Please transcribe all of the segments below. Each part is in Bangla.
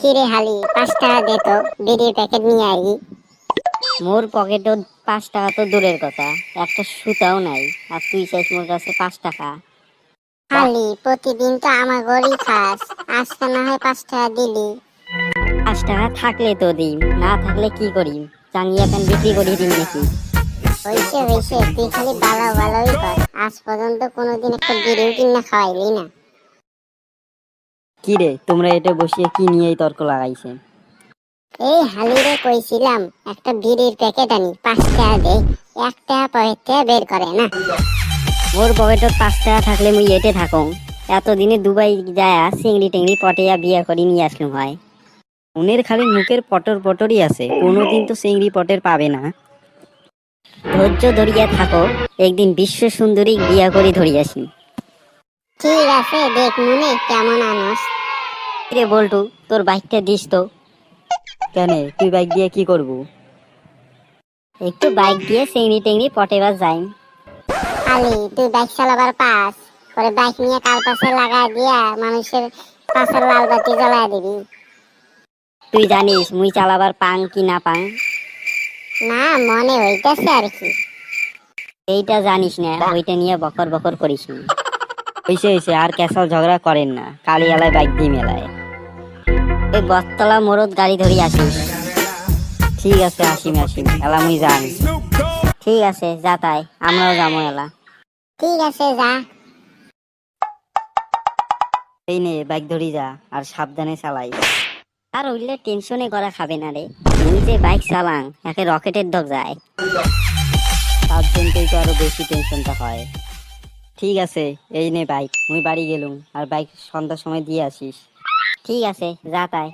কিরে হালি পাঁচ টাকা দে তো বিড়ির প্যাকেট নিয়ে আই মোর পকেটও পাঁচ টাকা তো দূরের কথা একটা সুতাও নাই আর তুই চাইছ মোর কাছে পাঁচ টাকা। হালি প্রতিদিন তো আমার গড়ি খাস আজকে না হয় পাঁচ টাকা দিলি। পাঁচ টাকা থাকলে তো দিম না থাকলে কি করি চাঙ্গিয়া প্যান বিক্রি করে দিম নাকি? হইছে হইছে তুই খালি ভালো ভালোই কর আজ পর্যন্ত কোনোদিন একটা বিড়িও কিনা খাওয়াইলি না। কি রে তোমরা এটা বসিয়ে কি নিয়ে এই তর্ক লাগাইছে? এই হালিরে কইছিলাম একটা বিড়ির প্যাকেট আনি পাঁচ টাকা দে এক টাকা পকেট থেকে বের করে না? মোর পকেটত পাঁচ টাকা থাকলে মুই এটে থাকং। এতদিনে দুবাই যায় চিংড়ি টিংড়ি পটিয়া বিয়া করে নিয়ে আসলুম হয় উনের খালি মুখের পটর পটরই আছে কোনোদিন তো চিংড়ি পটের পাবে না। ধৈর্য ধরিয়া থাকো একদিন বিশ্ব সুন্দরী বিয়া করে ধরিয়াছি। ঠিক আছে দেখ মনে কেমন আনস? রে বল্টু তোর বাইকটা দিস তো। কেন তুই বাইক দিয়ে কি করব? একটু বাইক দিয়ে চিংড়ি টিংড়ি পটেবার যাই। আলি তুই বাইক চালাবার পাস? পরে বাইক নিয়ে কাল পাশে লাগাই দিয়া মানুষের পাশের লাল বাতি জ্বলাই দিবি। তুই জানিস মুই চালাবার পাং কি না পাং? না মনে হইতাছে আর কি। এইটা জানিস না ওইটা নিয়ে বকর বকর করিস না হইছে হইছে আর ক্যাসাল ঝগড়া করেন না। কালি এলায় বাইক দিয়ে মেলায়। এই বস্তলা মোরদ গাড়ি ধরি আসিস। ঠিক আছে আসিম আসিম। এলা মুই যান ঠিক আছে যা তাই। আমরাও যাব এলা। ঠিক আছে যা। এই নে বাইক ধরি যা আর সাবধানে চালাই। আর উঠলে টেনশনে করা খাবে না রে। তুই যে বাইক চালাং একে রকেটের দক যায়। তার জন্যই তো আরও বেশি টেনশনটা হয়। ঠিক আছে, এই নে বাইক মুই বাড়ি গেলুম, আর বাইক সন্ধ্যার সময় দিয়ে আসিস। ঠিক আছে, যা তাই।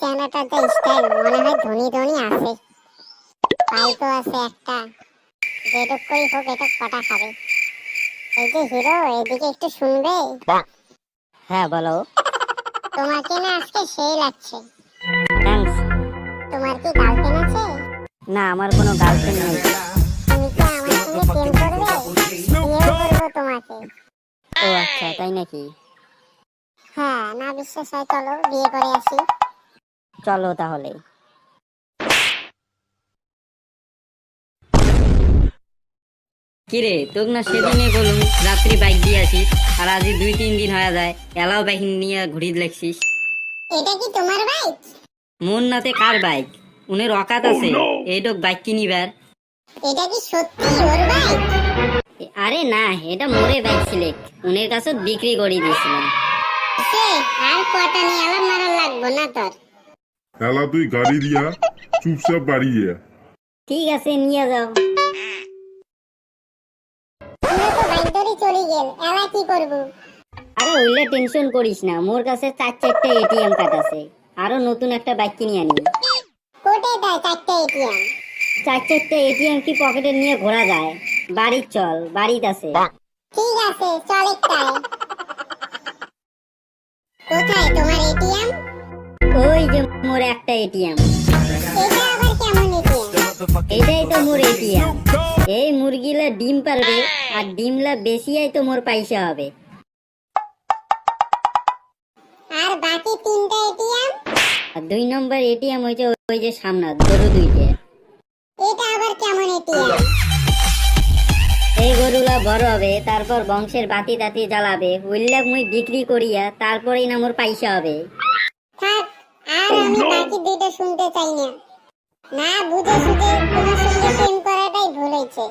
চ্যানেলটার যে স্টাইল মনে হয় ধনী ধনী আছে। পাইপও আছে একটা। যেটুক করি হোক এটা কটা খাবে। এই যে হিরো এদিকে একটু শুনবে? হ্যাঁ বলো। তোমাকে না আজকে সেই লাগছে। থ্যাঙ্কস তোমার কি গার্লফ্রেন্ড আছে? না আমার কোনো গার্লফ্রেন্ড নেই। তুমি কি আমার সঙ্গে প্রেম করবে? বিয়েও করব তোমাকে। ও আচ্ছা তাই নাকি? হ্যাঁ না বিশ্বাস হয় চলো বিয়ে করে আসি। চলো তাহলে। কিরে তোকে না সেদিনে বলুম রাত্রি বাইক দিয়ে আসিস আর আজ দুই তিন দিন হয়ে যায় এলাও বাইক নিয়ে ঘুরি লেখছিস এটা কি তোমার বাইক মন নাতে কার বাইক উনের অকাত আছে এইটক বাইক কিনিবার এটা কি সত্যি ওর বাইক আরে না এটা মোরে বাইক ছিলে উনের কাছে বিক্রি করে দিয়েছিলাম। সে আর নিয়ে আলাপ মারার লাগবো না তোর। এলা তুই গাড়ি দিয়া চুপচাপ বাড়ি যা ঠিক আছে নিয়ে যাও। আমরা তো বাইক ধরে চলে গেল এলা কি করব? আরে ওইলে টেনশন করিস না মোর কাছে চার চারটে এটিএম কার্ড আছে। আরও নতুন একটা বাইক কিনে আনি। কোটে দেয় চারটে এটিএম? চার চারটে এটিএম কি পকেটে নিয়ে ঘোরা যায়? বাড়ির চল বাড়িতে আছে ঠিক আছে চল একটাই কোথায় তোমার এটিএম? ওই যে মোর একটা এটিএম। এটা এটিএম এটাই তো মোর এটিএম। এই মুরগিলা ডিম পারবে আর ডিমলা তো মোর পয়সা হবে। আর বাকি তিনটা এটিএম? আর দুই নম্বর এটিএম হয়েছে ওই যে সামনে গরু দুইটে। এটা আবার কেমন এটিএম? এই গরুলা বড় হবে তারপর বংশের বাতি তাতি জ্বালাবে ওইলা মুই বিক্রি করিয়া তারপরেই না মোর পয়সা হবে। থাক আর আমি বাকি দুইটা শুনতে চাই না। না বুঝে সুঝে তোমার সঙ্গে প্রেম করাটাই ভুল হয়েছে।